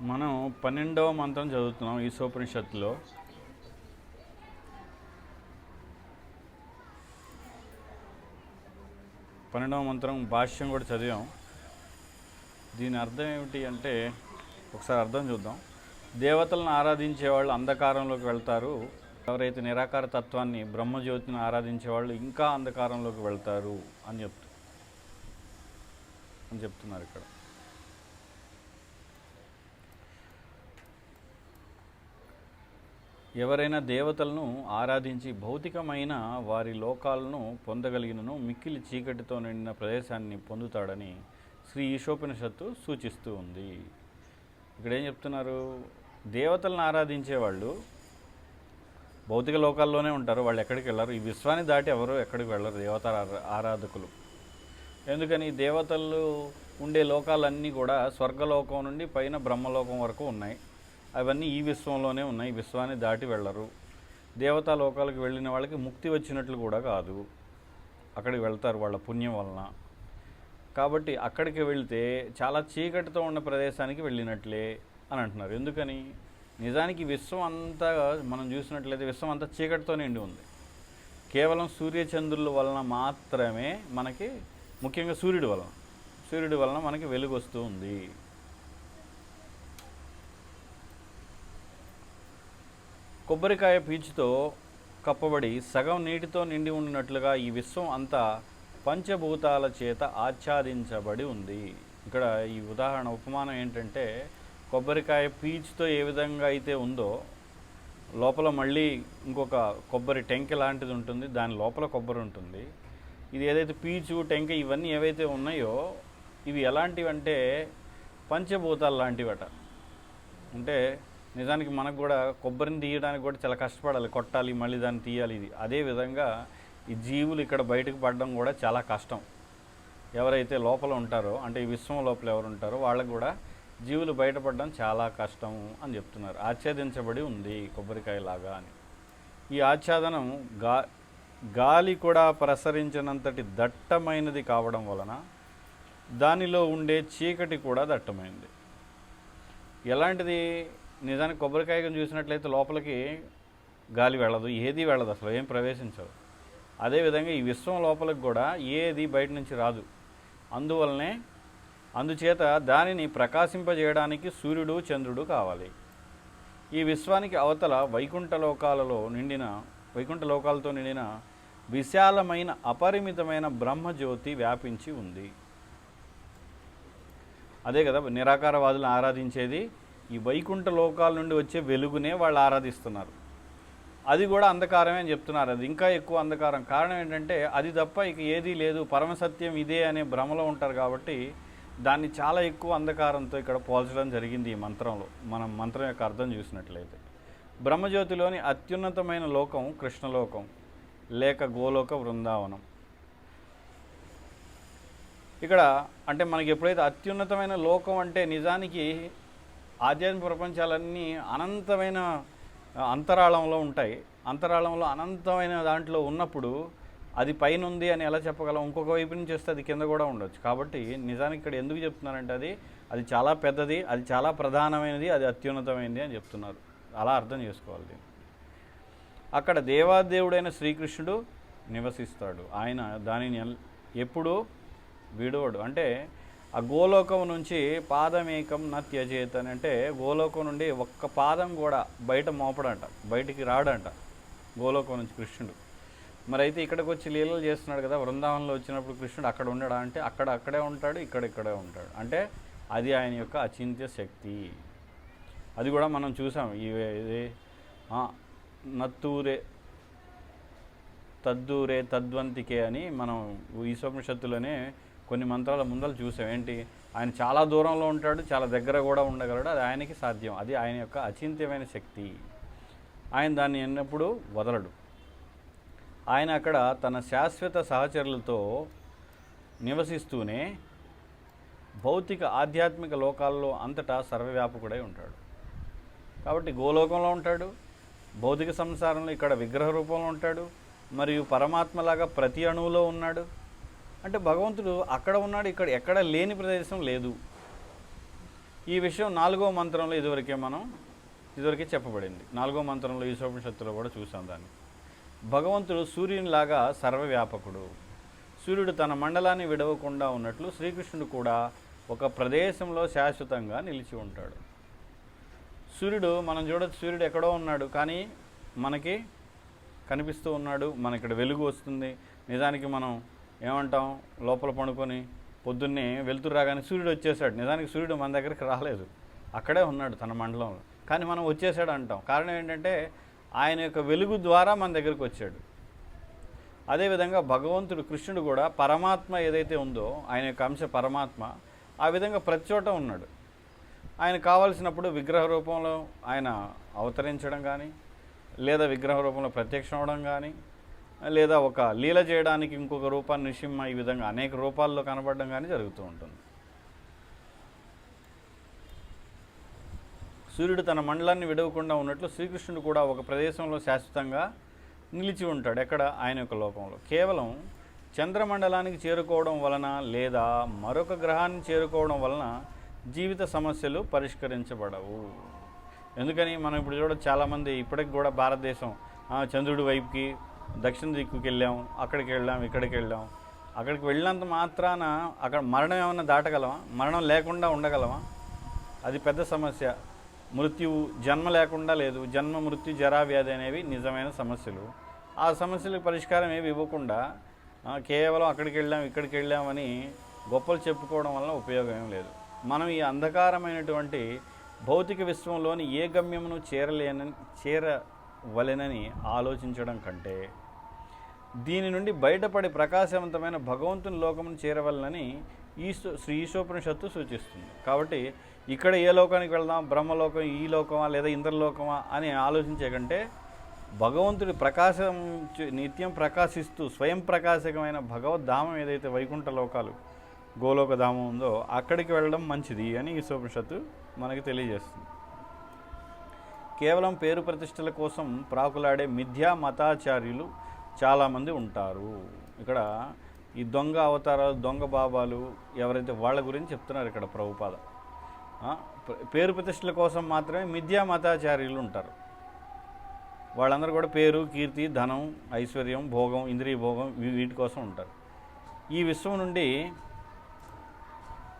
మనం పన్నెండవ మంత్రం చదువుతున్నాం ఈశోపనిషత్తులో. పన్నెండవ మంత్రం భాష్యం కూడా చదివాం. దీని అర్థం ఏమిటి అంటే ఒకసారి అర్థం చూద్దాం. దేవతలను ఆరాధించే వాళ్ళు అంధకారంలోకి వెళ్తారు. ఎవరైతే నిరాకార తత్వాన్ని బ్రహ్మజ్యోతిని ఆరాధించే వాళ్ళు ఇంకా అంధకారంలోకి వెళ్తారు అని చెప్తూ అని చెప్తున్నారు ఇక్కడ. ఎవరైనా దేవతలను ఆరాధించి భౌతికమైన వారి లోకాలను పొందగలిగినను మిక్కిలి చీకటితో నిండిన ప్రదేశాన్ని పొందుతాడని శ్రీ ఈశోపనిషత్తు సూచిస్తూ ఉంది. ఇక్కడ ఏం చెప్తున్నారు? దేవతలను ఆరాధించే వాళ్ళు భౌతిక లోకాల్లోనే ఉంటారు. వాళ్ళు ఎక్కడికి వెళ్ళరు. ఈ విశ్వాన్ని దాటి ఎవరు ఎక్కడికి వెళ్ళరు? దేవత ఆరాధకులు. ఎందుకని? దేవతలు ఉండే లోకాలన్నీ కూడా స్వర్గలోకం నుండి పైన బ్రహ్మలోకం వరకు ఉన్నాయి. అవన్నీ ఈ విశ్వంలోనే ఉన్నాయి. విశ్వాన్ని దాటి వెళ్ళరు. దేవతా లోకాలకు వెళ్ళిన వాళ్ళకి ముక్తి వచ్చినట్లు కూడా కాదు. అక్కడికి వెళ్తారు వాళ్ళ పుణ్యం వలన. కాబట్టి అక్కడికి వెళితే చాలా చీకటితో ఉన్న ప్రదేశానికి వెళ్ళినట్లే అని అంటున్నారు. ఎందుకని? నిజానికి విశ్వం అంతా మనం చూసినట్లయితే విశ్వం అంతా చీకటితో నిండి ఉంది. కేవలం సూర్యచంద్రుల వలన మాత్రమే మనకి ముఖ్యంగా సూర్యుడి వలన. సూర్యుడి వలన మనకి వెలుగు వస్తూ ఉంది. కొబ్బరికాయ పీచుతో కప్పబడి సగం నీటితో నిండి ఉన్నట్లుగా ఈ విశ్వం అంతా పంచభూతాల చేత ఆచ్ఛాదించబడి ఉంది. ఇక్కడ ఈ ఉదాహరణ ఉపమానం ఏంటంటే కొబ్బరికాయ పీచుతో ఏ విధంగా అయితే ఉందో లోపల మళ్ళీ ఇంకొక కొబ్బరి టెంక లాంటిది ఉంటుంది దాని లోపల కొబ్బరి ఉంటుంది. ఇది ఏదైతే పీచు టెంక ఇవన్నీ ఏవైతే ఉన్నాయో ఇవి ఎలాంటివి అంటే పంచభూతాలు లాంటివట. అంటే నిజానికి మనకు కూడా కొబ్బరిని తీయడానికి కూడా చాలా కష్టపడాలి. కొట్టాలి మళ్ళీ దాన్ని తీయాలి ఇది. అదే విధంగా ఈ జీవులు ఇక్కడ బయటకు పడడం కూడా చాలా కష్టం. ఎవరైతే లోపల ఉంటారో అంటే ఈ విశ్వం లోపల ఎవరు ఉంటారో వాళ్ళకు కూడా జీవులు బయటపడడం చాలా కష్టం అని చెప్తున్నారు. ఆచ్ఛాదించబడి ఉంది కొబ్బరికాయలాగా అని. ఈ ఆచ్ఛాదనం గా గాలి కూడా ప్రసరించినంతటి దట్టమైనది కావడం వలన దానిలో ఉండే చీకటి కూడా దట్టమైంది. ఎలాంటిది? నిజానికి కొబ్బరికాయను చూసినట్లయితే లోపలికి గాలి వెళ్ళదు ఏది వెళ్ళదు అసలు ఏం ప్రవేశించదు. అదేవిధంగా ఈ విశ్వం లోపలికి కూడా ఏది బయట నుంచి రాదు. అందువలనే అందుచేత దానిని ప్రకాశింపజేయడానికి సూర్యుడు చంద్రుడు కావాలి. ఈ విశ్వానికి అవతల వైకుంఠ లోకాలలో నిండిన వైకుంఠ లోకాలతో నిండిన విశాలమైన అపరిమితమైన బ్రహ్మజ్యోతి వ్యాపించి ఉంది. అదే కదా నిరాకారవాదులను ఆరాధించేది ఈ వైకుంఠ లోకాల నుండి వచ్చే వెలుగునే వాళ్ళు ఆరాధిస్తున్నారు. అది కూడా అంధకారమే అని చెప్తున్నారు. అది ఇంకా ఎక్కువ అంధకారం. కారణం ఏంటంటే అది తప్ప ఇక ఏదీ లేదు. పరమసత్యం ఇదే అనే భ్రమలో ఉంటారు కాబట్టి దాన్ని చాలా ఎక్కువ అంధకారంతో ఇక్కడ పోల్చడం జరిగింది ఈ మంత్రంలో. మనం మంత్రం యొక్క అర్థం చూసినట్లయితే. బ్రహ్మజ్యోతిలోని అత్యున్నతమైన లోకం కృష్ణలోకం లేక గోలోక బృందావనం ఇక్కడ అంటే మనకి ఎప్పుడైతే అత్యున్నతమైన లోకం అంటే నిజానికి ఆధ్యాత్మిక ప్రపంచాలన్నీ అనంతమైన అంతరాళంలో ఉంటాయి. అంతరాళంలో అనంతమైన దాంట్లో ఉన్నప్పుడు అది పైన ఉంది అని ఎలా చెప్పగలం? ఇంకొక వైపు నుంచి వస్తే అది కింద కూడా ఉండొచ్చు. కాబట్టి నిజానికి ఇక్కడ ఎందుకు చెప్తున్నారంటే అది అది చాలా పెద్దది అది చాలా ప్రధానమైనది అది అత్యున్నతమైనది అని చెప్తున్నారు. అలా అర్థం చేసుకోవాలి దీన్ని. అక్కడ దేవాదేవుడైన శ్రీకృష్ణుడు నివసిస్తాడు. ఆయన దానిని ఎల్- ఎప్పుడూ విడవడు. అంటే ఆ గోలోకం నుంచి పాదమేకం నా త్యజేత్ అని అంటే గోలోకం నుండి ఒక్క పాదం కూడా బయట మోపడంట బయటికి రాడంట గోలోకం నుంచి కృష్ణుడు. మరి అయితే ఇక్కడికి వచ్చి లీలలు చేస్తున్నాడు కదా బృందావనంలో వచ్చినప్పుడు కృష్ణుడు అక్కడ ఉండడా అంటే అక్కడ అక్కడే ఉంటాడు ఇక్కడ ఇక్కడే ఉంటాడు. అంటే అది ఆయన యొక్క అచింత్య శక్తి. అది కూడా మనం చూసాం ఇది నత్తూరే తద్దూరే తద్వంతికే అని మనం ఈశ్వపనిషత్తులోనే కొన్ని మంత్రాల ముందర చూసాం. ఏంటి? ఆయన చాలా దూరంలో ఉంటాడు చాలా దగ్గర కూడా ఉండగలడు. అది ఆయనకి సాధ్యం. అది ఆయన యొక్క అచింత్యమైన శక్తి. ఆయన దాన్ని ఎన్నప్పుడు వదలడు. ఆయన అక్కడ తన శాశ్వత సహచరులతో నివసిస్తూనే భౌతిక ఆధ్యాత్మిక లోకాల్లో అంతటా సర్వవ్యాపకుడై ఉంటాడు. కాబట్టి గోలోకంలో ఉంటాడు భౌతిక సంసారంలో ఇక్కడ విగ్రహ రూపంలో ఉంటాడు మరియు పరమాత్మలాగా ప్రతి అణువులో ఉన్నాడు. అంటే భగవంతుడు అక్కడ ఉన్నాడు ఇక్కడ ఎక్కడ లేని ప్రదేశం లేదు. ఈ విషయం నాలుగో మంత్రంలో ఇదివరకే మనం ఇదివరకే చెప్పబడింది. నాలుగో మంత్రంలో ఈశోపనిషత్తులో కూడా చూసాం దాన్ని. భగవంతుడు సూర్యునిలాగా సర్వవ్యాపకుడు. సూర్యుడు తన మండలాన్ని విడవకుండా ఉన్నట్లు శ్రీకృష్ణుడు కూడా ఒక ప్రదేశంలో శాశ్వతంగా నిలిచి ఉంటాడు. సూర్యుడు మనం చూడొచ్చు సూర్యుడు ఎక్కడో ఉన్నాడు కానీ మనకి కనిపిస్తూ ఉన్నాడు మన ఇక్కడ వెలుగు వస్తుంది. నిజానికి మనం ఏమంటాం? లోపల పడుకొని పొద్దున్నే వెళ్తురు రాగానే సూర్యుడు వచ్చేసాడు. నిజానికి సూర్యుడు మన దగ్గరికి రాలేదు. అక్కడే ఉన్నాడు తన మండలంలో. కానీ మనం వచ్చేసాడు అంటాం. కారణం ఏంటంటే ఆయన యొక్క వెలుగు ద్వారా మన దగ్గరికి వచ్చాడు. అదేవిధంగా భగవంతుడు కృష్ణుడు కూడా పరమాత్మ ఏదైతే ఉందో ఆయన యొక్క అంశ పరమాత్మ ఆ విధంగా ప్రతి చోట ఉన్నాడు. ఆయన కావలసినప్పుడు విగ్రహ రూపంలో ఆయన అవతరించడం కానీ లేదా విగ్రహ రూపంలో ప్రత్యక్షం అవడం కానీ లేదా ఒక లీల చేయడానికి ఇంకొక రూపాన్ని నిషిమ్మ ఈ విధంగా అనేక రూపాల్లో కనబడడం కానీ జరుగుతూ ఉంటుంది. సూర్యుడు తన మండలాన్ని విడవకుండా ఉన్నట్లు శ్రీకృష్ణుడు కూడా ఒక ప్రదేశంలో శాశ్వతంగా నిలిచి ఉంటాడు. ఎక్కడ? ఆయన యొక్క లోకంలో. కేవలం చంద్రమండలానికి చేరుకోవడం వలన లేదా మరొక గ్రహాన్ని చేరుకోవడం వలన జీవిత సమస్యలు పరిష్కరించబడవు. ఎందుకని? మనం ఇప్పుడు చూడ చాలామంది ఇప్పటికి కూడా భారతదేశం ఆ, చంద్రుడి వైపుకి దక్షిణ దిక్కుకి వెళ్ళాం అక్కడికి వెళ్ళాం ఇక్కడికి వెళ్ళాం. అక్కడికి వెళ్ళినంత మాత్రాన అక్కడ మరణం ఏమైనా దాటగలమా మరణం లేకుండా ఉండగలమా అది పెద్ద సమస్య. మృత్యువు జన్మ లేకుండా లేదు. జన్మ మృత్యు జరా వ్యాధి అనేవి నిజమైన సమస్యలు. ఆ సమస్యలకు పరిష్కారం ఏవి ఇవ్వకుండా కేవలం అక్కడికి వెళ్ళాం ఇక్కడికి వెళ్ళామని గొప్పలు చెప్పుకోవడం వల్ల ఉపయోగం ఏం లేదు. మనం ఈ అంధకారమైనటువంటి భౌతిక విశ్వంలోని ఏ గమ్యమును చేరలేనని చేరవలెనని ఆలోచించడం కంటే దీని నుండి బయటపడి ప్రకాశవంతమైన భగవంతుని లోకమును చేరవలనని ఈశ్వ శ్రీ ఈశోపనిషత్తు సూచిస్తుంది. కాబట్టి ఇక్కడ ఏ లోకానికి వెళ్దాం? బ్రహ్మలోకం ఈ లోకమా లేదా ఇంద్రలోకమా అని ఆలోచించే కంటే భగవంతుడి ప్రకాశం నిత్యం ప్రకాశిస్తూ స్వయం ప్రకాశకమైన భగవద్ధామం ఏదైతే వైకుంఠ లోకాలు గోలోక ధామం ఉందో అక్కడికి వెళ్ళడం మంచిది అని ఈశోపనిషత్తు మనకి తెలియజేస్తుంది. కేవలం పేరు ప్రతిష్టల కోసం ప్రాకులాడే మిథ్యా మతాచార్యులు చాలామంది ఉంటారు. ఇక్కడ ఈ దొంగ అవతారాలు దొంగ బాబాలు ఎవరైతే వాళ్ళ గురించి చెప్తున్నారు ఇక్కడ ప్రభుపాద. పేరు ప్రతిష్టల కోసం మాత్రమే మిథ్యా మతాచార్యులు ఉంటారు. వాళ్ళందరూ కూడా పేరు కీర్తి ధనం ఐశ్వర్యం భోగం ఇంద్రియ భోగం వీ- వీటి కోసం ఉంటారు. ఈ విశ్వం నుండి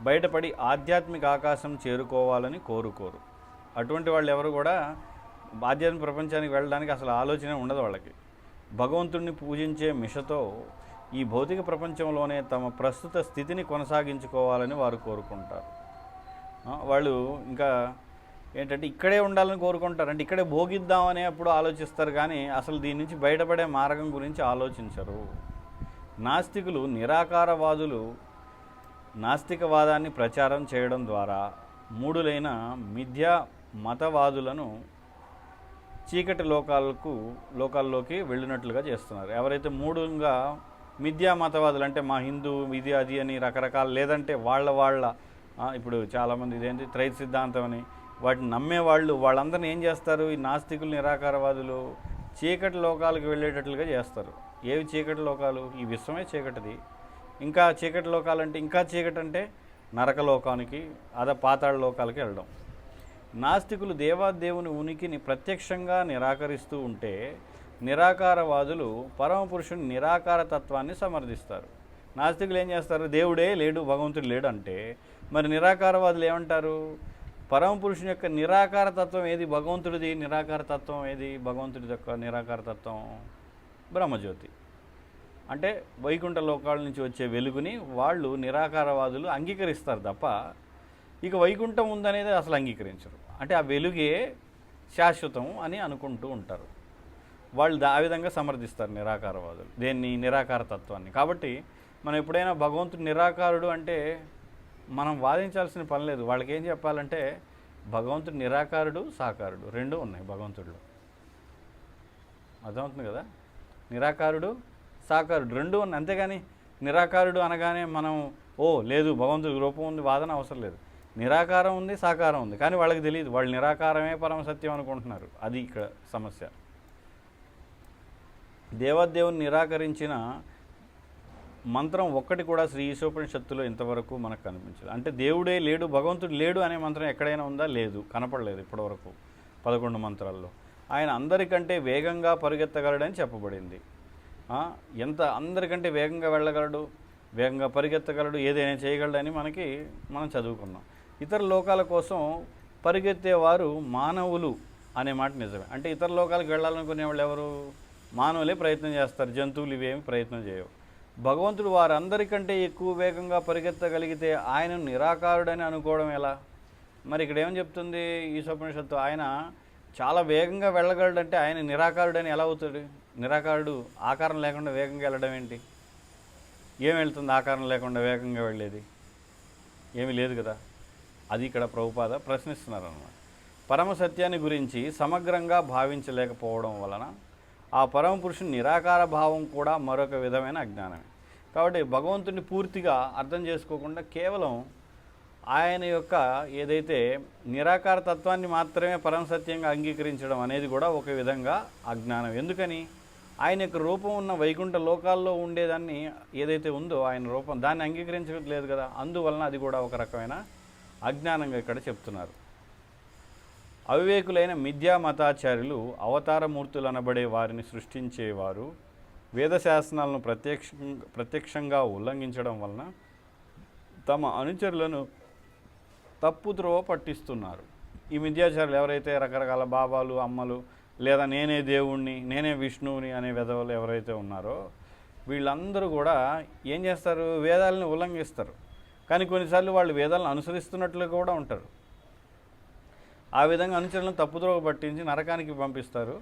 బయటపడి ఆధ్యాత్మిక ఆకాశం చేరుకోవాలని కోరుకోరు. అటువంటి వాళ్ళు ఎవరు కూడా ఆధ్యాత్మిక ప్రపంచానికి వెళ్ళడానికి అసలు ఆలోచన ఉండదు వాళ్ళకి. భగవంతుడిని పూజించే మిషతో ఈ భౌతిక ప్రపంచంలోనే తమ ప్రస్తుత స్థితిని కొనసాగించుకోవాలని వారు కోరుకుంటారు. వాళ్ళు ఇంకా ఏంటంటే ఇక్కడే ఉండాలని కోరుకుంటారు అంటే ఇక్కడే భోగిద్దామనే అప్పుడు ఆలోచిస్తారు కానీ అసలు దీని నుంచి బయటపడే మార్గం గురించి ఆలోచించరు. నాస్తికులు నిరాకారవాదులు నాస్తికవాదాన్ని ప్రచారం చేయడం ద్వారా మూడులైన మిథ్యా మతవాదులను చీకటి లోకాలకు లోకాల్లోకి వెళ్ళినట్లుగా చేస్తున్నారు. ఎవరైతే మూడుగా మిథ్యా మతవాదులు అంటే మా హిందూ ఇది అది అని రకరకాల లేదంటే వాళ్ళ వాళ్ళ ఇప్పుడు చాలామంది ఇదేంటి త్రైత సిద్ధాంతం అని వాటిని నమ్మేవాళ్ళు వాళ్ళందరిని ఏం చేస్తారు? ఈ నాస్తికులు నిరాకారవాదులు చీకటి లోకాలకు వెళ్ళేటట్లుగా చేస్తారు. ఏవి చీకటి లోకాలు? ఈ విశ్వమే చీకటిది. ఇంకా చీకటి లోకాలంటే ఇంకా చీకటి అంటే నరక లోకానికి అదే పాతాళ లోకాలకి వెళ్ళడం. నాస్తికులు దేవాదేవుని ఉనికిని ప్రత్యక్షంగా నిరాకరిస్తూ ఉంటే నిరాకారవాదులు పరమపురుషుని నిరాకార తత్వాన్ని సమర్థిస్తారు. నాస్తికులు ఏం చేస్తారు? దేవుడే లేడు భగవంతుడు లేడు అంటే మరి నిరాకారవాదులు ఏమంటారు? పరమపురుషుని యొక్క నిరాకార తత్వం ఏది? భగవంతుడిది నిరాకార తత్వం ఏది? భగవంతుడి యొక్క నిరాకార తత్వం బ్రహ్మజ్యోతి. అంటే వైకుంఠ లోకాల నుంచి వచ్చే వెలుగుని వాళ్ళు నిరాకారవాదులు అంగీకరిస్తారు తప్ప ఇక వైకుంఠం ఉందనేది అసలు అంగీకరించరు. అంటే ఆ వెలుగే శాశ్వతం అని అనుకుంటూ ఉంటారు. వాళ్ళు దా- ఆ విధంగా సమర్థిస్తారు నిరాకారవాదులు దేన్ని నిరాకార తత్వాన్ని. కాబట్టి మనం ఎప్పుడైనా భగవంతుడు నిరాకారుడు అంటే మనం వాదించాల్సిన పని లేదు. వాళ్ళకి ఏం చెప్పాలంటే భగవంతుడు నిరాకారుడు సాకారుడు రెండు ఉన్నాయి భగవంతుడిలో. అర్థమవుతుంది కదా? నిరాకారుడు సాకారుడు రెండు ఉన్నాయి. అంతేగాని నిరాకారుడు అనగానే మనం ఓ లేదు భగవంతుడి రూపం ఉంది వాదన అవసరం లేదు. నిరాకారం ఉంది సాకారం ఉంది. కానీ వాళ్ళకి తెలియదు వాళ్ళు నిరాకారమే పరమ సత్యం అనుకుంటున్నారు. అది ఇక్కడ సమస్య. దేవదేవుని నిరాకరించిన మంత్రం ఒక్కటి కూడా శ్రీ ఈశోపనిషత్తులో ఇంతవరకు మనకు కనిపించదు అంటే దేవుడే లేడు భగవంతుడు లేడు అనే మంత్రం ఎక్కడైనా ఉందా? లేదు. కనపడలేదు ఇప్పటివరకు పదకొండు మంత్రాల్లో. ఆయన అందరికంటే వేగంగా పరిగెత్తగలడని చెప్పబడింది. ఎంత అందరికంటే వేగంగా వెళ్ళగలడు? వేగంగా పరిగెత్తగలడు? ఏదైనా చేయగలడని మనకి మనం చదువుకున్నాం. ఇతర లోకాల కోసం పరిగెత్తేవారు మానవులు అనే మాట నిజమే. అంటే ఇతర లోకాలకు వెళ్ళాలనుకునే వాళ్ళు ఎవరు? మానవులే ప్రయత్నం చేస్తారు. జంతువులు ఇవేమి ప్రయత్నం చేయవు. భగవంతుడు వారందరికంటే ఎక్కువ వేగంగా పరిగెత్తగలిగితే ఆయన నిరాకారుడని అనుకోవడం ఎలా? మరి ఇక్కడ ఏమని చెప్తుంది ఈశోపనిషత్తు? ఆయన చాలా వేగంగా వెళ్ళగలడంటే ఆయన నిరాకారుడని ఎలా అవుతాడు? నిరాకారుడు ఆకారం లేకుండా వేగంగా వెళ్ళడం ఏంటి? ఏం వెళ్తుంది ఆకారం లేకుండా వేగంగా వెళ్ళేది? ఏమీ లేదు కదా. అది ఇక్కడ ప్రభుపాద ప్రశ్నిస్తున్నారు అన్నమాట పరమ సత్యాన్ని గురించి సమగ్రంగా భావించలేకపోవడం వలన ఆ పరమ పురుషుని నిరాకార భావం కూడా మరొక విధమైన అజ్ఞానమే. కాబట్టి భగవంతుని పూర్తిగా అర్థం చేసుకోకుండా కేవలం ఆయన యొక్క ఏదైతే నిరాకార తత్వాన్ని మాత్రమే పరమ సత్యంగా అంగీకరించడం అనేది కూడా ఒక విధంగా అజ్ఞానం. ఎందుకని? ఆయన యొక్క రూపం ఉన్న వైకుంఠ లోకాల్లో ఉండేదాన్ని ఏదైతే ఉందో ఆయన రూపం దాన్ని అంగీకరించలేదు కదా. అందువలన అది కూడా ఒక రకమైన అజ్ఞానంగా ఇక్కడ చెప్తున్నారు. అవివేకులైన మిథ్యా మతాచార్యులు అవతారమూర్తులు అనబడే వారిని సృష్టించేవారు వేదశాసనాలను ప్రత్యక్ష ప్రత్యక్షంగా ఉల్లంఘించడం వలన తమ అనుచరులను తప్పుద్రోవ పట్టిస్తున్నారు. ఈ విద్యాచారులు ఎవరైతే రకరకాల బాబాలు అమ్మలు లేదా నేనే దేవుణ్ణి నేనే విష్ణువుని అనే విధవలు ఎవరైతే ఉన్నారో వీళ్ళందరూ కూడా ఏం చేస్తారు? వేదాలని ఉల్లంఘిస్తారు. కానీ కొన్నిసార్లు వాళ్ళు వేదాలను అనుసరిస్తున్నట్లు కూడా ఉంటారు. ఆ విధంగా అనుచరులను తప్పుద్రోవ పట్టించి నరకానికి పంపిస్తారు.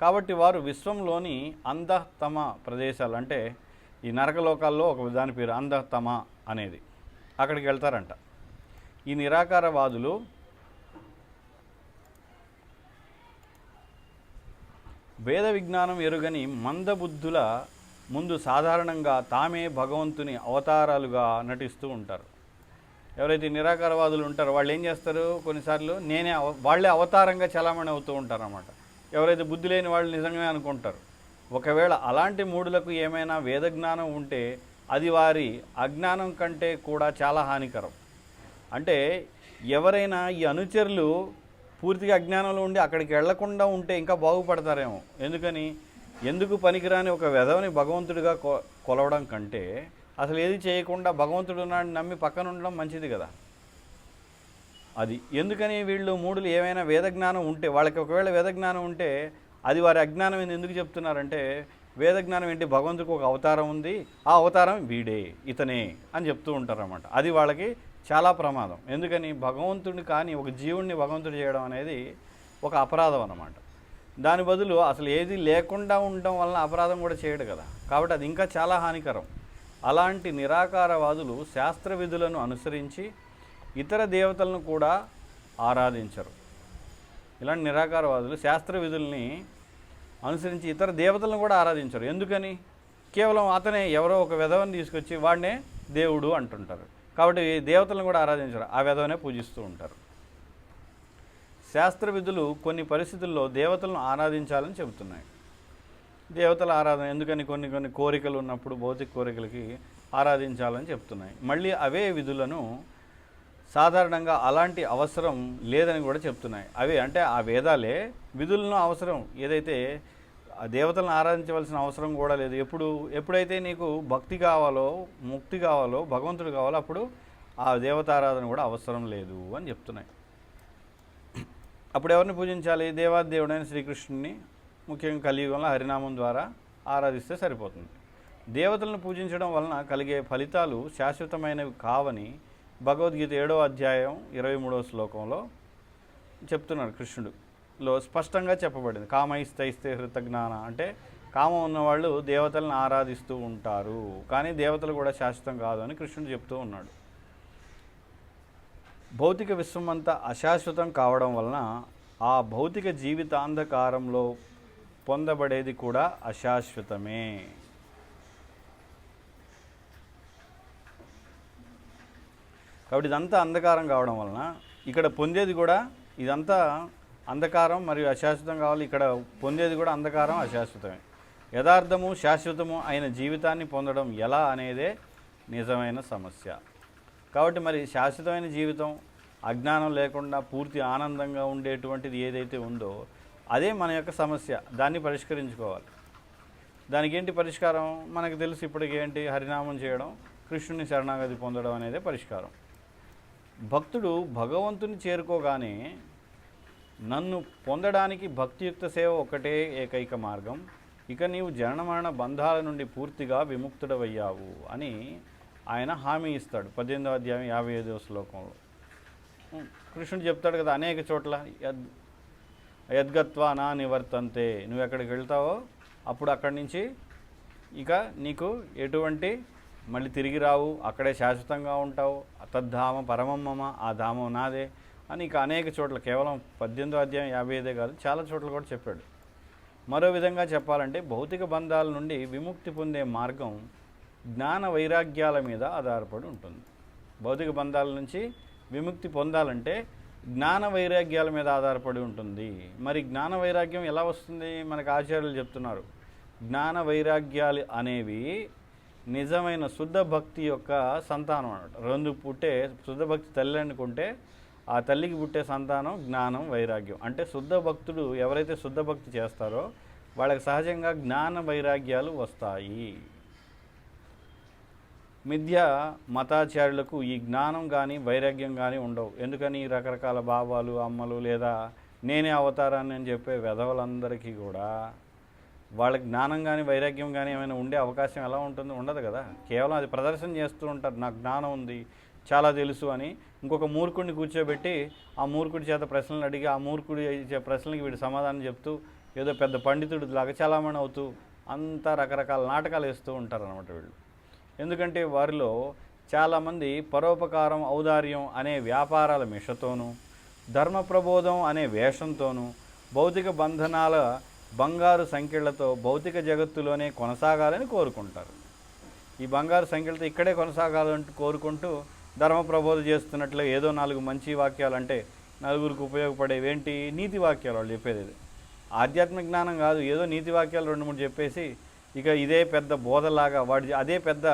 కాబట్టి వారు విశ్వంలోని అంధతమ ప్రదేశాలు అంటే ఈ నరకలోకాల్లో ఒక దాని పేరు అంధతమ అనేది అక్కడికి వెళ్తారంట. ఈ నిరాకారవాదులు వేద విజ్ఞానం ఎరుగని మందబుద్ధుల ముందు సాధారణంగా తామే భగవంతుని అవతారాలుగా నటిస్తూ ఉంటారు. ఎవరైతే నిరాకారవాదులు ఉంటారో వాళ్ళు ఏం చేస్తారు? కొన్నిసార్లు నేనే అవ- వాళ్ళే అవతారంగా చలామణి అవుతూ ఉంటారన్నమాట. ఎవరైతే బుద్ధి లేని వాళ్ళు నిజంగానే అనుకుంటారు. ఒకవేళ అలాంటి మూడులకు ఏమైనా వేద జ్ఞానం ఉంటే అది వారి అజ్ఞానం కంటే కూడా చాలా హానికరం. అంటే ఎవరైనా ఈ అనుచరులు పూర్తిగా అజ్ఞానంలో ఉండి అక్కడికి వెళ్ళకుండా ఉంటే ఇంకా బాగుపడతారేమో. ఎందుకని? ఎందుకు పనికిరాని ఒక వెధవని భగవంతుడిగా కొ కొలవడం కంటే అసలు ఏది చేయకుండా భగవంతుడు నాడు నమ్మి పక్కన ఉండడం మంచిది కదా. అది ఎందుకని వీళ్ళు మూడులు ఏమైనా వేద జ్ఞానం ఉంటే వాళ్ళకి ఒకవేళ వేద జ్ఞానం ఉంటే అది వారి అజ్ఞానం అని ఎందుకు చెప్తున్నారంటే వేద జ్ఞానం ఏంటి? భగవంతుడికి ఒక అవతారం ఉంది ఆ అవతారం వీడే ఇతనే అని చెప్తూ ఉంటారన్నమాట. అది వాళ్ళకి చాలా ప్రమాదం. ఎందుకని? భగవంతుడిని కానీ ఒక జీవుణ్ణి భగవంతుడు చేయడం అనేది ఒక అపరాధం అన్నమాట. దాని బదులు అసలు ఏది లేకుండా ఉండడం వలన అపరాధం కూడా చేయడు కదా. కాబట్టి అది ఇంకా చాలా హానికరం. అలాంటి నిరాకారవాదులు శాస్త్ర విధులను అనుసరించి ఇతర దేవతలను కూడా ఆరాధించరు. ఇలాంటి నిరాకారవాదులు శాస్త్ర విధుల్ని అనుసరించి ఇతర దేవతలను కూడా ఆరాధించరు. ఎందుకని? కేవలం అతనే ఎవరో ఒక విధవని తీసుకొచ్చి వాడినే దేవుడు అంటుంటారు. కాబట్టి దేవతలను కూడా ఆరాధించరు. ఆ విధవనే పూజిస్తూ ఉంటారు. శాస్త్ర విధులు కొన్ని పరిస్థితుల్లో దేవతలను ఆరాధించాలని చెబుతున్నాయి. దేవతల ఆరాధన ఎందుకని కొన్ని కొన్ని కోరికలు ఉన్నప్పుడు భౌతిక కోరికలకి ఆరాధించాలని చెప్తున్నాయి మళ్ళీ అవే విధులను సాధారణంగా అలాంటి అవసరం లేదని కూడా చెప్తున్నాయి అవి అంటే ఆ వేదాలే విధులను అవసరం. ఏదైతే దేవతలను ఆరాధించవలసిన అవసరం కూడా లేదు. ఎప్పుడు ఎప్పుడైతే నీకు భక్తి కావాలో ముక్తి కావాలో భగవంతుడు కావాలో అప్పుడు ఆ దేవతారాధన కూడా అవసరం లేదు అని చెప్తున్నాయి. అప్పుడు ఎవరిని పూజించాలి? దేవాదేవుడైన శ్రీకృష్ణుని ముఖ్యంగా కలియుగంలో హరినామం ద్వారా ఆరాధిస్తే సరిపోతుంది. దేవతలను పూజించడం వలన కలిగే ఫలితాలు శాశ్వతమైనవి కావని భగవద్గీత ఏడో అధ్యాయం ఇరవై మూడవ శ్లోకంలో చెప్తున్నాడు కృష్ణుడు. లో స్పష్టంగా చెప్పబడింది. కామైస్తైస్తే హృతజ్ఞాన అంటే కామం ఉన్నవాళ్ళు దేవతలను ఆరాధిస్తూ ఉంటారు. కానీ దేవతలు కూడా శాశ్వతం కాదు అని కృష్ణుడు చెప్తూ ఉన్నాడు. భౌతిక విశ్వం అంతా అశాశ్వతం కావడం వలన ఆ భౌతిక జీవితాంధకారంలో పొందబడేది కూడా అశాశ్వతమే. కాబట్టి ఇదంతా అంధకారం కావడం వలన ఇక్కడ పొందేది కూడా ఇదంతా అంధకారం మరియు అశాశ్వతం కావాలి. ఇక్కడ పొందేది కూడా అంధకారం అశాశ్వతమే. యథార్థము శాశ్వతము అయిన జీవితాన్ని పొందడం ఎలా అనేదే నిజమైన సమస్య. కాబట్టి మరి శాశ్వతమైన జీవితం అజ్ఞానం లేకుండా పూర్తి ఆనందంగా ఉండేటువంటిది ఏదైతే ఉందో అదే మన యొక్క సమస్య. దాన్ని పరిష్కరించుకోవాలి. దానికి ఏంటి పరిష్కారం? మనకు తెలుసు ఇప్పటికి ఏంటి? హరినామం చేయడం కృష్ణుని శరణాగతి పొందడం అనేదే పరిష్కారం. భక్తుడు భగవంతుని చేరుకోగానే నన్ను పొందడానికి భక్తియుక్త సేవ ఒకటే ఏకైక మార్గం. ఇక నీవు జనన మరణ బంధాల నుండి పూర్తిగా విముక్తుడవయ్యావు అని ఆయన హామీ ఇస్తాడు. పద్దెనిమిదో అధ్యాయం యాభై ఐదవ శ్లోకంలో కృష్ణుడు చెప్తాడు కదా అనేక చోట్ల యద్ యద్గత్వా నా నివర్తంతే. నువ్వు ఎక్కడికి వెళ్తావో అప్పుడు అక్కడి నుంచి ఇక నీకు ఎటువంటి మళ్ళీ తిరిగి రావు. అక్కడే శాశ్వతంగా ఉంటావు. తద్ధామ పరమమ్మమ ఆ ధామం నాదే అని ఇక అనేక చోట్ల కేవలం పద్దెనిమిదో అధ్యాయం యాభై ఐదే కాదు చాలా చోట్ల కూడా చెప్పాడు. మరో విధంగా చెప్పాలంటే భౌతిక బంధాల నుండి విముక్తి పొందే మార్గం జ్ఞాన వైరాగ్యాల మీద ఆధారపడి ఉంటుంది. భౌతిక బంధాల నుంచి విముక్తి పొందాలంటే జ్ఞాన వైరాగ్యాల మీద ఆధారపడి ఉంటుంది. మరి జ్ఞాన వైరాగ్యం ఎలా వస్తుంది? మనకు ఆచార్యులు చెప్తున్నారు. జ్ఞాన వైరాగ్యాలు అనేవి నిజమైన శుద్ధ భక్తి యొక్క సంతానం అన్నమాట. రెండు పుట్టే శుద్ధ భక్తి తల్లి అనుకుంటే ఆ తల్లికి పుట్టే సంతానం జ్ఞానం వైరాగ్యం. అంటే శుద్ధ భక్తుడు ఎవరైతే శుద్ధ భక్తి చేస్తారో వాళ్ళకి సహజంగా జ్ఞాన వైరాగ్యాలు వస్తాయి. మిథ్య మతాచార్యులకు ఈ జ్ఞానం కానీ వైరాగ్యం కానీ ఉండవు. ఎందుకని? ఈ రకరకాల భావాలు అమ్మలు లేదా నేనే అవతారాన్ని అని చెప్పే వెధవలందరికీ కూడా వాళ్ళ జ్ఞానం కానీ వైరాగ్యం కానీ ఏమైనా ఉండే అవకాశం ఎలా ఉంటుంది? ఉండదు కదా. కేవలం అది ప్రదర్శన చేస్తూ ఉంటారు. నాకు జ్ఞానం ఉంది చాలా తెలుసు అని ఇంకొక మూర్ఖుడిని కూర్చోబెట్టి ఆ మూర్ఖుడి చేత ప్రశ్నలు అడిగి ఆ మూర్ఖుడి ఇచ్చే ప్రశ్నలకి వీడు సమాధానం చెప్తూ ఏదో పెద్ద పండితుడి లాగా అవుతూ అంతా రకరకాల నాటకాలు వేస్తూ ఉంటారు అనమాట వీళ్ళు. ఎందుకంటే వారిలో చాలామంది పరోపకారం ఔదార్యం అనే వ్యాపారాల మిషతోనూ ధర్మ ప్రబోధం అనే వేషంతోనూ భౌతిక బంధనాల బంగారు సంఖ్యలతో భౌతిక జగత్తులోనే కొనసాగాలని కోరుకుంటారు. ఈ బంగారు సంఖ్యలతో ఇక్కడే కొనసాగాలంటూ కోరుకుంటూ ధర్మ ప్రబోధ చేస్తున్నట్లు ఏదో నాలుగు మంచి వాక్యాలు అంటే నలుగురికి ఉపయోగపడేవి ఏంటి నీతి వాక్యాలు వాళ్ళు చెప్పేది ఆధ్యాత్మిక జ్ఞానం కాదు ఏదో నీతి వాక్యాలు రెండు మూడు చెప్పేసి ఇక ఇదే పెద్ద బోధలాగా వాడి అదే పెద్ద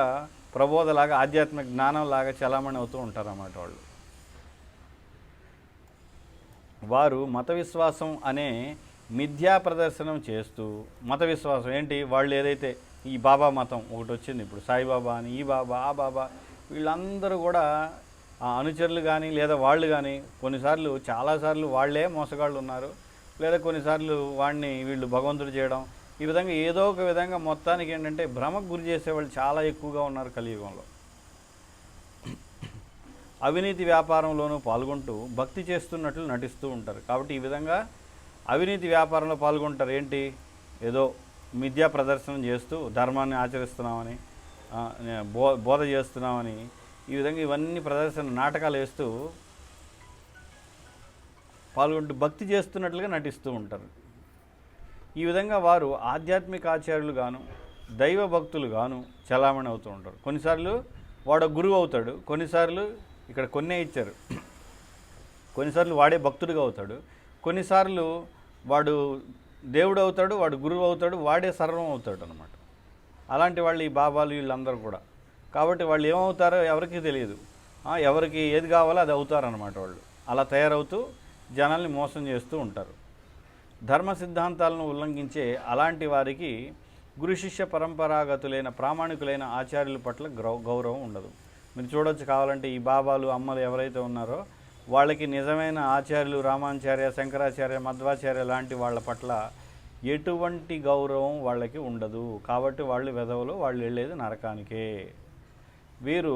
ప్రబోధలాగా ఆధ్యాత్మిక జ్ఞానంలాగా చలామణి అవుతూ ఉంటారు అన్నమాట వాళ్ళు. వారు మత విశ్వాసం అనే మిథ్యా ప్రదర్శనం చేస్తూ మత విశ్వాసం ఏంటి? వాళ్ళు ఏదైతే ఈ బాబా మతం ఒకటి వచ్చింది ఇప్పుడు సాయిబాబా అని ఈ బాబా ఆ బాబా వీళ్ళందరూ కూడా ఆ అనుచరులు కానీ లేదా వాళ్ళు కానీ కొన్నిసార్లు చాలాసార్లు వాళ్ళే మోసగాళ్ళు ఉన్నారు. లేదా కొన్నిసార్లు వాడిని వీళ్ళు భగవంతుడు చేయడం ఈ విధంగా ఏదో ఒక విధంగా మొత్తానికి ఏంటంటే భ్రమకు గురి చేసేవాళ్ళు చాలా ఎక్కువగా ఉన్నారు కలియుగంలో. అవినీతి వ్యాపారంలోనూ పాల్గొంటూ భక్తి చేస్తున్నట్లు నటిస్తూ ఉంటారు. కాబట్టి ఈ విధంగా అవినీతి వ్యాపారంలో పాల్గొంటారు. ఏంటి? ఏదో మిథ్యా ప్రదర్శనం చేస్తూ ధర్మాన్ని ఆచరిస్తున్నామని బో బోధ చేస్తున్నామని ఈ విధంగా ఇవన్నీ ప్రదర్శన నాటకాలు వేస్తూ పాల్గొంటూ భక్తి చేస్తున్నట్లుగా నటిస్తూ ఉంటారు. ఈ విధంగా వారు ఆధ్యాత్మిక ఆచార్యులు గాను దైవ భక్తులు గాను చలామణి అవుతూ ఉంటారు. కొన్నిసార్లు వాడు గురువు అవుతాడు కొన్నిసార్లు ఇక్కడ కొన్నే ఇచ్చారు. కొన్నిసార్లు వాడే భక్తుడిగా అవుతాడు కొన్నిసార్లు వాడు దేవుడు అవుతాడు వాడు గురువు అవుతాడు వాడే సర్వం అవుతాడు అనమాట అలాంటి వాళ్ళు ఈ బాబాలు వీళ్ళందరూ కూడా. కాబట్టి వాళ్ళు ఏమవుతారో ఎవరికీ తెలియదు. ఎవరికి ఏది కావాలో అది అవుతారనమాట వాళ్ళు. అలా తయారవుతూ జనాల్ని మోసం చేస్తూ ఉంటారు. ధర్మ సిద్ధాంతాలను ఉల్లంఘించే అలాంటి వారికి గురు శిష్య పరంపరాగతులైన ప్రామాణికులైన ఆచార్యుల పట్ల గౌరవం ఉండదు. మీరు చూడొచ్చు కావాలంటే ఈ బాబాలు అమ్మలు ఎవరైతే ఉన్నారో వాళ్ళకి నిజమైన ఆచార్యులు రామాచార్య శంకరాచార్య మధ్వాచార్య లాంటి వాళ్ళ పట్ల ఎటువంటి గౌరవం వాళ్ళకి ఉండదు. కాబట్టి వాళ్ళు వెధవలు వాళ్ళు వెళ్ళేది నరకానికే. వీరు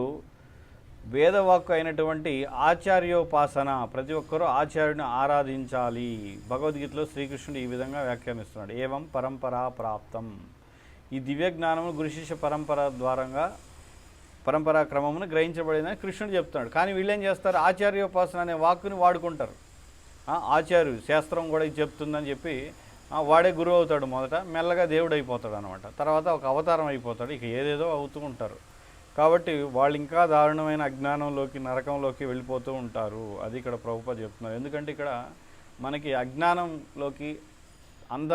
వేదవాక్కు అయినటువంటి ఆచార్యోపాసన. ప్రతి ఒక్కరూ ఆచార్యుని ఆరాధించాలి. భగవద్గీతలో శ్రీకృష్ణుడు ఈ విధంగా వ్యాఖ్యానిస్తున్నాడు. ఏవం పరంపరా ప్రాప్తం. ఈ దివ్య జ్ఞానము గురుశిష్య పరంపర ద్వారంగా పరంపరా క్రమమును గ్రహించబడిందని కృష్ణుడు చెప్తున్నాడు. కానీ వీళ్ళేం చేస్తారు? ఆచార్యోపాసన అనే వాక్కుని వాడుకుంటారు. ఆచార్యుడు శాస్త్రం కూడా ఇది చెప్తుందని చెప్పి వాడే గురువు అవుతాడు. మొదట మెల్లగా దేవుడు అయిపోతాడు అనమాట తర్వాత ఒక అవతారం అయిపోతాడు. ఇక ఏదేదో అవుతూ ఉంటారు. కాబట్టి వాళ్ళు ఇంకా దారుణమైన అజ్ఞానంలోకి నరకంలోకి వెళ్ళిపోతూ ఉంటారు. అది ఇక్కడ ప్రభుపద చెప్తున్నారు. ఎందుకంటే ఇక్కడ మనకి అజ్ఞానంలోకి అంద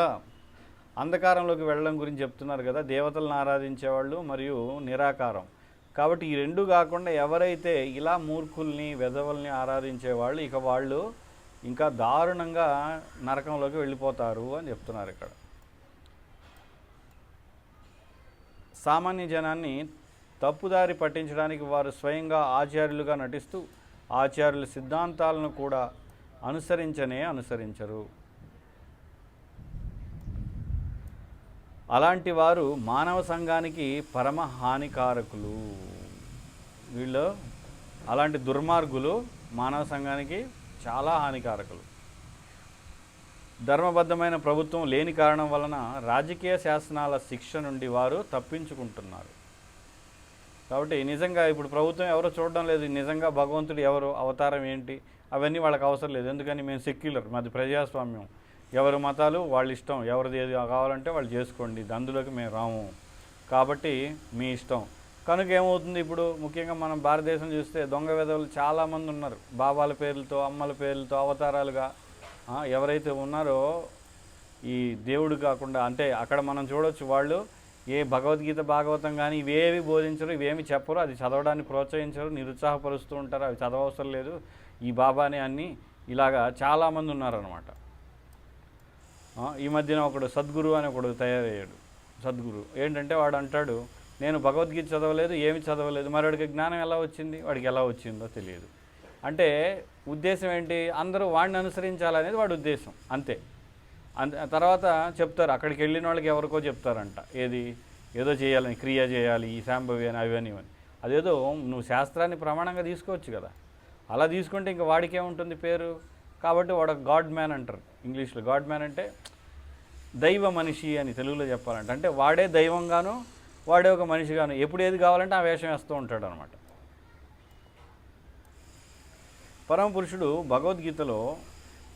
అంధకారంలోకి వెళ్ళడం గురించి చెప్తున్నారు కదా. దేవతలను ఆరాధించేవాళ్ళు మరియు నిరాకారం. కాబట్టి ఈ రెండు కాకుండా ఎవరైతే ఇలా మూర్ఖుల్ని వెధవల్ని ఆరాధించేవాళ్ళు ఇక వాళ్ళు ఇంకా దారుణంగా నరకంలోకి వెళ్ళిపోతారు అని చెప్తున్నారు ఇక్కడ. సామాన్య జనాన్ని తప్పుదారి పట్టించడానికి వారు స్వయంగా ఆచార్యులుగా నటిస్తూ ఆచార్యుల సిద్ధాంతాలను కూడా అనుసరించనే అనుసరించరు. అలాంటి వారు మానవ సంఘానికి పరమ హానికారకులు. వీళ్ళు అలాంటి దుర్మార్గులు మానవ సంఘానికి చాలా హానికారకులు. ధర్మబద్ధమైన ప్రభుత్వం లేని కారణం వలన రాజకీయ శాసనాల శిక్ష నుండి వారు తప్పించుకుంటున్నారు. కాబట్టి నిజంగా ఇప్పుడు ప్రభుత్వం ఎవరో చూడడం లేదు. నిజంగా భగవంతుడు ఎవరు అవతారం ఏంటి అవన్నీ వాళ్ళకి అవసరం లేదు. ఎందుకని మేము సెక్యులర్ మాది ప్రజాస్వామ్యం. ఎవరి మతాలు వాళ్ళ ఇష్టం. ఎవరిది ఏది కావాలంటే వాళ్ళు చేసుకోండి. అందులోకి మేము రాము. కాబట్టి మీ ఇష్టం. కనుక ఏమవుతుంది ఇప్పుడు? ముఖ్యంగా మనం భారతదేశం చూస్తే దొంగ విధవులు చాలామంది ఉన్నారు. బాబాల పేర్లతో అమ్మల పేర్లతో అవతారాలుగా ఎవరైతే ఉన్నారో ఈ దేవుడు కాకుండా అంటే అక్కడ మనం చూడవచ్చు వాళ్ళు ఏ భగవద్గీత భాగవతం కానీ ఇవేవి బోధించరు ఇవేమి చెప్పరు. అది చదవడానికి ప్రోత్సహించరు నిరుత్సాహపరుస్తూ ఉంటారు. అవి చదవవసరం లేదు. ఈ బాబాని అన్ని ఇలాగా చాలామంది ఉన్నారనమాట ఈ మధ్యన ఒకడు సద్గురు అని ఒకడు తయారయ్యాడు. సద్గురు. ఏంటంటే వాడు అంటాడు నేను భగవద్గీత చదవలేదు ఏమి చదవలేదు. మరి వాడికి జ్ఞానం ఎలా వచ్చింది? వాడికి ఎలా వచ్చిందో తెలియదు. అంటే ఉద్దేశం ఏంటి? అందరూ వాడిని అనుసరించాలనేది వాడి ఉద్దేశం. అంతే. తర్వాత చెప్తారు అక్కడికి వెళ్ళిన వాళ్ళకి ఎవరికో చెప్తారంట. ఏది? ఏదో చేయాలని క్రియ చేయాలి ఈ శాంభవి అని అవన్నీ ఇవని అదేదో నువ్వు శాస్త్రాన్ని ప్రమాణంగా తీసుకోవచ్చు కదా. అలా తీసుకుంటే ఇంకా వాడికే ఉంటుంది పేరు. కాబట్టి వాడు గాడ్ మ్యాన్ అంటారు ఇంగ్లీష్లో. గాడ్ మ్యాన్ అంటే దైవ మనిషి అని తెలుగులో చెప్పాలంటే. అంటే వాడే దైవంగాను వాడే ఒక మనిషిగాను. ఎప్పుడు ఏది కావాలంటే ఆ వేషం వేస్తూ ఉంటాడు అనమాట పరమపురుషుడు భగవద్గీతలో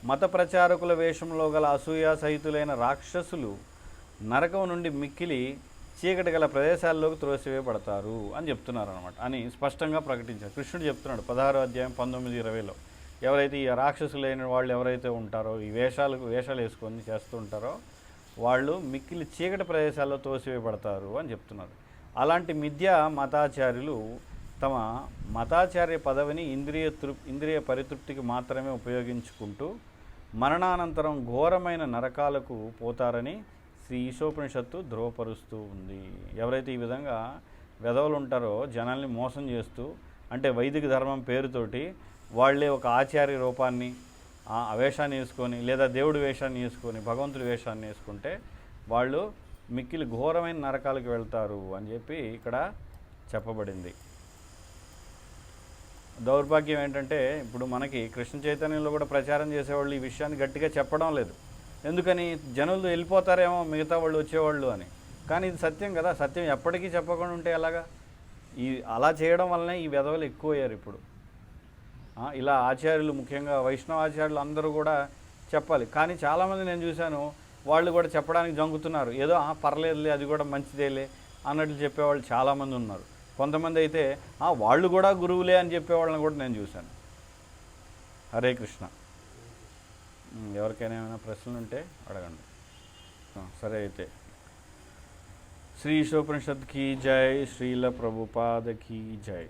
మత ప్రచారకుల వేషంలో గల అసూయ సహితులైన రాక్షసులు నరకం నుండి మిక్కిలి చీకటి గల ప్రదేశాల్లోకి త్రోసివేయబడతారు అని చెప్తున్నారు అనమాట అని స్పష్టంగా ప్రకటించారు. కృష్ణుడు చెప్తున్నాడు పదహారో అధ్యాయం పంతొమ్మిది ఇరవైలో. ఎవరైతే ఈ రాక్షసులైన వాళ్ళు ఎవరైతే ఉంటారో ఈ వేషాలకు వేషాలు వేసుకొని చేస్తూ ఉంటారో వాళ్ళు మిక్కిలి చీకటి ప్రదేశాల్లో తోసివేయబడతారు అని చెప్తున్నారు. అలాంటి మిథ్య మతాచార్యులు తమ మతాచార్య పదవిని ఇంద్రియ తృప్ ఇంద్రియ పరితృప్తికి మాత్రమే ఉపయోగించుకుంటూ మరణానంతరం ఘోరమైన నరకాలకు పోతారని శ్రీ ఈశోపనిషత్తు ధ్రువపరుస్తూ ఉంది. ఎవరైతే ఈ విధంగా వెధవలు ఉంటారో జనాల్ని మోసం చేస్తూ అంటే వైదిక ధర్మం పేరుతోటి వాళ్ళే ఒక ఆచార్య రూపాన్ని ఆ వేషాన్ని వేసుకొని లేదా దేవుడి వేషాన్ని వేసుకొని భగవంతుడి వేషాన్ని వేసుకుంటే వాళ్ళు మిక్కిలి ఘోరమైన నరకాలకు వెళ్తారు అని చెప్పి ఇక్కడ చెప్పబడింది. దౌర్భాగ్యం ఏంటంటే ఇప్పుడు మనకి కృష్ణ చైతన్యంలో కూడా ప్రచారం చేసేవాళ్ళు ఈ విషయాన్ని గట్టిగా చెప్పడం లేదు. ఎందుకని? జనులు వెళ్ళిపోతారేమో మిగతా వాళ్ళు వచ్చేవాళ్ళు అని. కానీ ఇది సత్యం కదా. సత్యం ఎప్పటికీ చెప్పకుండా ఉంటే ఎలాగా? ఈ అలా చేయడం వల్లనే ఈ వెధవలు ఎక్కువయ్యారు ఇప్పుడు. ఇలా ఆచార్యులు ముఖ్యంగా వైష్ణవ ఆచార్యులు అందరూ కూడా చెప్పాలి. కానీ చాలామంది నేను చూశాను వాళ్ళు కూడా చెప్పడానికి జంగుతున్నారు ఏదో పర్లేదులే అది కూడా మంచిదేలే అన్నట్లు చెప్పేవాళ్ళు చాలామంది ఉన్నారు. కొంతమంది అయితే వాళ్ళు కూడా గురువులే అని చెప్పేవాళ్ళని కూడా నేను చూశాను. హరే కృష్ణ. ఎవరికైనా ఏమైనా ప్రశ్నలు ఉంటే అడగండి సరే అయితే. శ్రీ ఈశోపనిషత్ కీ జై శ్రీల ప్రభుపాద కీ జై.